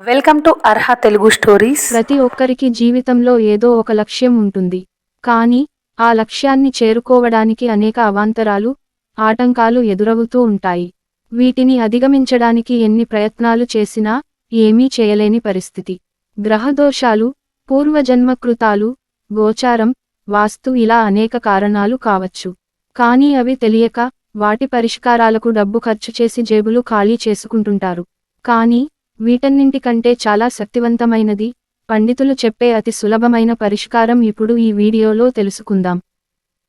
Welcome to Arha Telugu stories ప్రతి ఒక్కరికి జీవితంలో ఏదో ఒక లక్ష్యం ఉంటుంది. కానీ ఆ లక్ష్యాన్ని చేరుకోవడానికి అనేక అవాంతరాలు ఆటంకాలు ఎదురవుతూ ఉంటాయి. వీటిని అధిగమించడానికి ఎన్ని ప్రయత్నాలు చేసినా ఏమీ చేయలేని పరిస్థితి. గ్రహదోషాలు పూర్వజన్మకృతాలు గోచారం వాస్తు ఇలా అనేక కారణాలు కావచ్చు. కానీ అవి తెలియక వాటి పరిష్కారాలకు డబ్బు ఖర్చు చేసి జేబులు ఖాళీ చేసుకుంటుంటారు. కానీ వీటన్నింటికంటే చాలా శక్తివంతమైనది పండితులు చెప్పే అతి సులభమైన పరిష్కారం ఇప్పుడు ఈ వీడియోలో తెలుసుకుందాం.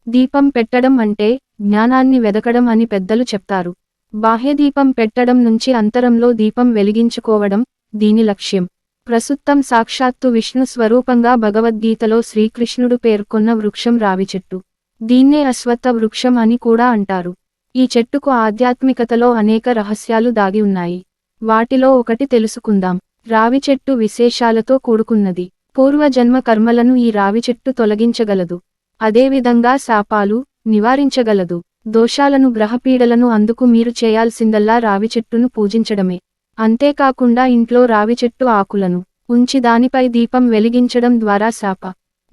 దీపం పెట్టడం అంటే జ్ఞానాన్ని వెదకడం అని పెద్దలు చెప్తారు. బాహ్యదీపం పెట్టడం నుంచి అంతరంలో దీపం వెలిగించుకోవడం దీని లక్ష్యం. ప్రస్తుతం సాక్షాత్తు విష్ణు స్వరూపంగా భగవద్గీతలో శ్రీకృష్ణుడు పేర్కొన్న వృక్షం రావి చెట్టు. దీన్నే అశ్వత్థ వృక్షం అని కూడా అంటారు. ఈ చెట్టుకు ఆధ్యాత్మికతలో అనేక రహస్యాలు దాగి ఉన్నాయి. వాటిలో ఒకటి తెలుసుకుందాం. రావి చెట్టు విశేషాలతో కూడుకున్నది. పూర్వజన్మ కర్మలను ఈ రావి చెట్టు తొలగించగలదు. అదేవిధంగా శాపాలు నివారించగలదు. దోషాలను గ్రహపీడలను అందుకు మీరు చేయాల్సిందల్లా రావి చెట్టును పూజించడమే. అంతేకాకుండా ఇంట్లో రావి చెట్టు ఆకులను ఉంచి దానిపై దీపం వెలిగించడం ద్వారా శాప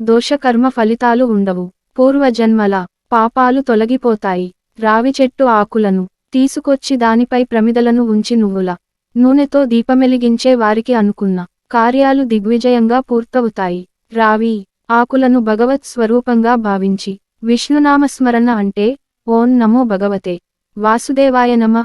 దోషకర్మ ఫలితాలు ఉండవు. పూర్వజన్మల పాపాలు తొలగిపోతాయి. రావి చెట్టు ఆకులను తీసుకొచ్చి దానిపై ప్రమిదలను ఉంచి నువ్వుల నూనెతో దీపమెలిగించే వారికి అనుకున్న కార్యాలు దిగ్విజయంగా పూర్తవుతాయి. రావి ఆకులను భగవత్ స్వరూపంగా భావించి విష్ణునామస్మరణ అంటే ఓం నమో భగవతే వాసుదేవాయ నమ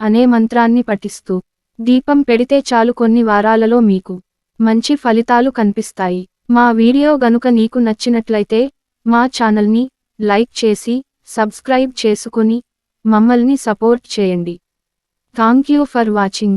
అనే మంత్రాన్ని పఠిస్తూ దీపం పెడితే చాలు కొన్ని వారాలలో మీకు మంచి ఫలితాలు కనిపిస్తాయి. మా వీడియో గనుక నీకు నచ్చినట్లయితే మా ఛానల్ని లైక్ చేసి సబ్స్క్రైబ్ చేసుకుని మమ్మల్ని సపోర్ట్ చేయండి. Thank you for watching.